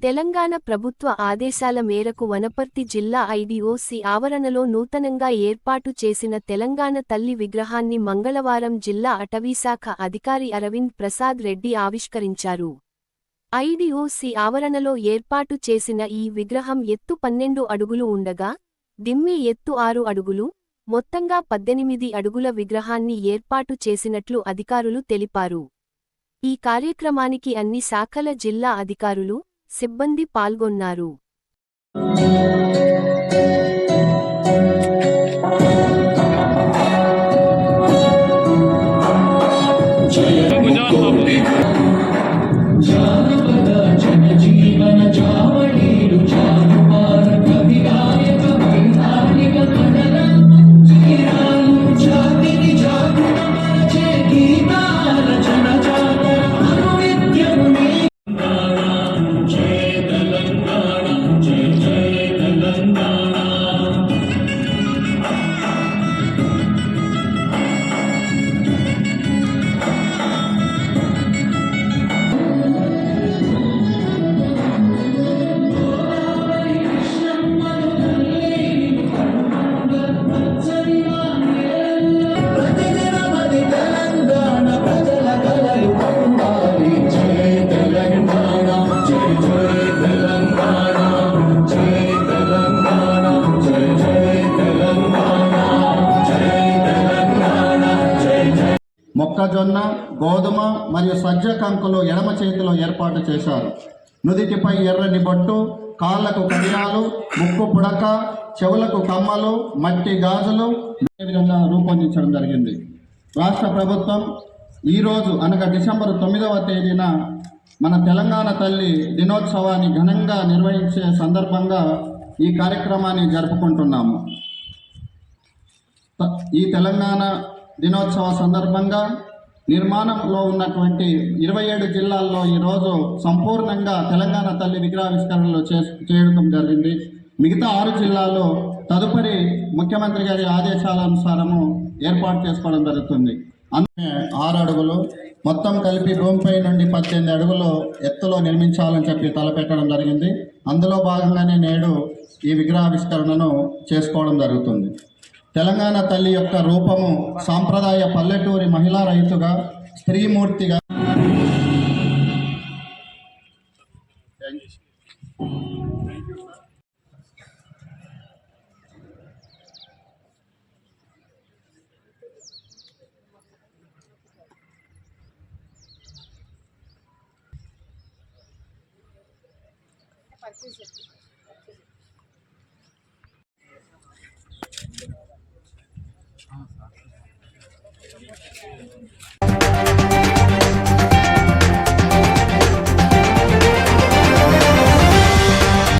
తెలంగాణ ప్రభుత్వ ఆదేశాల మేరకు వనపర్తి జిల్లా ఐడీఓసి ఆవరణలో నూతనంగా ఏర్పాటు చేసిన తెలంగాణ తల్లి విగ్రహాన్ని మంగళవారం జిల్లా అటవీశాఖ అధికారి అరవింద్ ప్రసాద్ రెడ్డి ఆవిష్కరించారు. ఐడీఓసి ఆవరణలో ఏర్పాటు చేసిన ఈ విగ్రహం ఎత్తు పన్నెండు అడుగులు ఉండగా దిమ్మి ఎత్తు ఆరు అడుగులు మొత్తంగా పద్దెనిమిది అడుగుల విగ్రహాన్ని ఏర్పాటు చేసినట్లు అధికారులు తెలిపారు. ఈ కార్యక్రమానికి అన్ని శాఖల జిల్లా అధికారులు సిబ్బంది పాల్గొన్నారు. జనజీవన ప్రతిదినమది మొక్కజొన్న గోధుమ మరియు సజ్జ కంకులు ఎడమ చేతిలో ఏర్పాటు చేశారు. నుదిటిపై ఎర్రని బొట్టు కాళ్ళకు కడియాలు ముక్కు పుడక చెవులకు కమ్మలు మట్టి గాజులు విధంగా రూపొందించడం జరిగింది? రాష్ట్ర ప్రభుత్వం ఈరోజు అనగా డిసెంబర్ తొమ్మిదవ తేదీన మన తెలంగాణ తల్లి దినోత్సవాన్ని ఘనంగా నిర్వహించే సందర్భంగా ఈ కార్యక్రమాన్ని జరుపుకుంటున్నాము. ఈ తెలంగాణ దినోత్సవ సందర్భంగా నిర్మాణంలో ఉన్నటువంటి ఇరవై ఏడు జిల్లాల్లో ఈరోజు సంపూర్ణంగా తెలంగాణ తల్లి విగ్రహావిష్కరణలు చే చేయడం జరిగింది. మిగతా ఆరు జిల్లాల్లో తదుపరి ముఖ్యమంత్రి గారి ఆదేశాల అనుసారము ఏర్పాటు చేసుకోవడం జరుగుతుంది. అందుకే ఆరు అడుగులు మొత్తం కలిపి భూమిపై నుండి పద్దెనిమిది అడుగులు ఎత్తులో నిర్మించాలని చెప్పి తలపెట్టడం జరిగింది. అందులో భాగంగానే నేడు ఈ విగ్రహావిష్కరణను చేసుకోవడం జరుగుతుంది. తెలంగాణ తల్లి యొక్క రూపము సాంప్రదాయ పల్లెటూరి మహిళా రైతుగా స్త్రీమూర్తిగా. పరిచయం